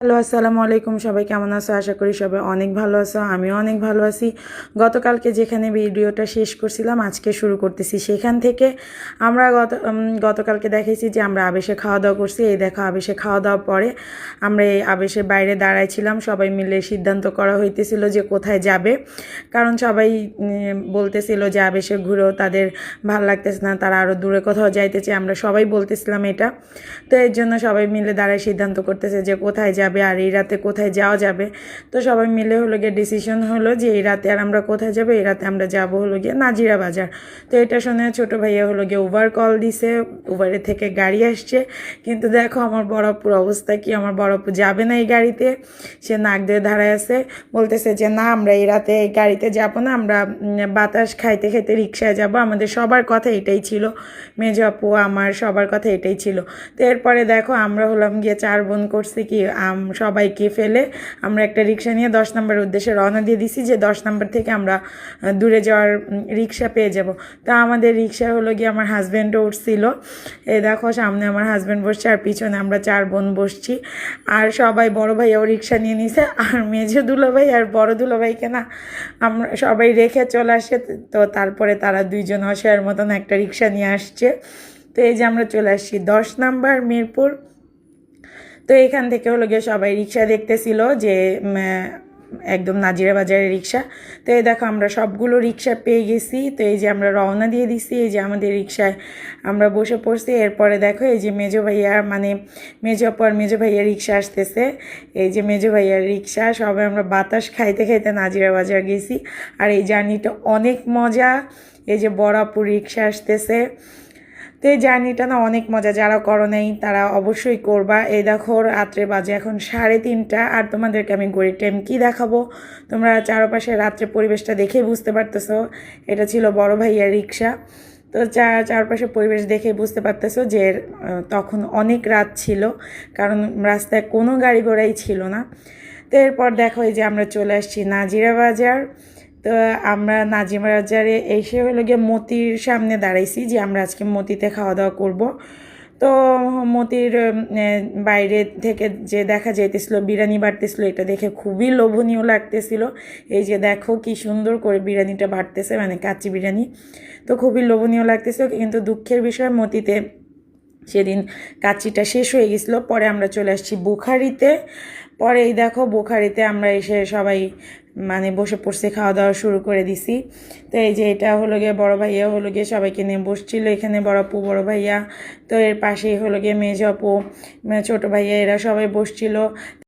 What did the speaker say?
Hello, আসসালামু আলাইকুম। সবাই কেমন আছো? আশা করি সবাই অনেক ভালো আছো, আমিও অনেক ভালো আছি। গতকালকে যেখানে ভিডিওটা শেষ করছিলাম, আজকে শুরু করতেছি। সেখান থেকে আমরা গত গতকালকে দেখেছি যে আমরা আবেশে খাওয়া দাওয়া করছি। এই দেখো, আবেশে খাওয়া দাওয়ার পরে আমরা এই আবেশের বাইরে দাঁড়াইছিলাম। সবাই মিলে সিদ্ধান্ত করা হইতেছিল যে কোথায় যাবে। কারণ সবাই বলতেছিল যে আবেশে ঘুরেও তাদের ভালো লাগতেছে না, তারা আরও দূরে কোথাও যাইতেছে। আমরা সবাই বলতেছিলাম এটা। তো এর জন্য সবাই মিলে দাঁড়ায় সিদ্ধান্ত করতেছে যে কোথায় যাবে। আর এই রাতে কোথায় যাওয়া যাবে। তো সবাই মিলে হলো গিয়ে ডিসিশন হলো যে এই রাতে আর আমরা কোথায় যাব? এই রাতে আমরা যাব হলো গিয়ে নাজিরা বাজার। তো এটা শুনে ছোটো ভাইয়া হলো গিয়ে উবার কল দিছে। উবারের থেকে গাড়ি আসছে। কিন্তু দেখো আমার বড়পুর অবস্থা কি? আমার বড়পু যাবে না এই গাড়িতে। সে নাক দিয়ে দাঁড়ায় আছে। বলতেছে যে না আমরা এই রাতে এই গাড়িতে যাব না। আমরা বাতাস খাইতে খাইতে রিক্সায় যাব। আমাদের সবার কথা এটাই ছিল। মেজ আপু আমার সবার কথা এটাই ছিল। তো এরপরে দেখো আমরা হলাম গিয়ে চার বোন করছি কি? আম, সবাইকে ফেলে আমরা একটা রিক্সা নিয়ে দশ নম্বরের উদ্দেশ্যে রওনা দিয়ে দিছি যে দশ নম্বর থেকে আমরা দূরে যাওয়ার রিক্সা পেয়ে যাব। তা আমাদের রিক্সা হলো গিয়ে আমার হাজব্যান্ডও উঠছিল। এ দেখো সামনে আমার হাজব্যান্ড বসছে আর পিছনে আমরা চার বোন বসছি। আর সবাই বড় ভাইয়াও রিক্সা নিয়ে নিছে। আর মেজো দুলো ভাই আর বড় দুলো ভাইকে না আমরা সবাই রেখে চলে আসে। তো তারপরে তারা দুইজন অসহায়ের মতন একটা রিক্সা নিয়ে আসছে। তো এই যে আমরা চলে আসছি দশ নাম্বার মিরপুর। তো এখান থেকে হলো গিয়ে সবাই রিক্সা দেখতেছিল যে একদম নাজিরা বাজারের রিক্সা। তো এই দেখো আমরা সবগুলো রিক্সা পেয়ে গেছি। তো এই যে আমরা রওনা দিয়ে দিছি, এই যে আমাদের রিক্সায় আমরা বসে পড়ছি। এরপরে দেখো এই যে মেজো ভাইয়া মানে মেজো আপু আর মেজো ভাইয়া রিক্সা আসতেছে। এই যে মেজো ভাইয়ার রিক্সা, সবাই আমরা বাতাস খাইতে খাইতে নাজিরা বাজার গেছি। আর এই জার্নিটা অনেক মজা। এই যে বড়াপুর রিক্সা আসতেছে। তো এই জার্নিটা না অনেক মজা, যারা করো নাই তারা অবশ্যই করবা। এই দেখো, রাত্রে বাজে এখন সাড়ে তিনটা, আর তোমাদেরকে আমি গড়ির টাইম কী দেখাবো? তোমরা চারপাশে রাত্রে পরিবেশটা দেখে বুঝতে পারতেছো, এটা ছিল বড় ভাইয়ার রিক্সা তো চার চারপাশে পরিবেশ দেখে বুঝতে পারতেছো যে তখন অনেক রাত ছিল, কারণ রাস্তায় কোনো গাড়ি ঘোড়াই ছিল না। তো এরপর দেখো এই যে আমরা চলে আসছি নাজিরা বাজার। তো আমরা নাজিমা বাজারে এসে হলো গিয়ে মতির সামনে দাঁড়াইছি যে আমরা আজকে মতিতে খাওয়া দাওয়া করব। তো মতির বাইরে থেকে যে দেখা যাইতেছিল, বিরিয়ানি বাড়তেছিল, এটা দেখে খুবই লোভনীয় লাগতেছিল। এই যে দেখো কি সুন্দর করে বিরিয়ানিটা বাড়তেছে মানে কাচ্চি বিরিয়ানি। তো খুবই লোভনীয় লাগতেছিল, কিন্তু দুঃখের বিষয় মতিতে সেদিন কাচ্চিটা শেষ হয়ে গেছিল। পরে আমরা চলে আসছি বুখারিতে। পরে এই দেখো বুখারিতে আমরা এসে সবাই মানে বসে পড়ছে খাওয়া দাওয়া শুরু করে দিছি। তো এই যে এটা হলো গিয়ে বড়ো ভাইয়া হলো গিয়ে সবাইকে নিয়ে বসছিল এখানে, বড় আপু, বড়ো ভাইয়া। তো এর পাশেই হলো গিয়ে মেজ আপু ছোটো ভাইয়া, এরা সবাই বসছিল।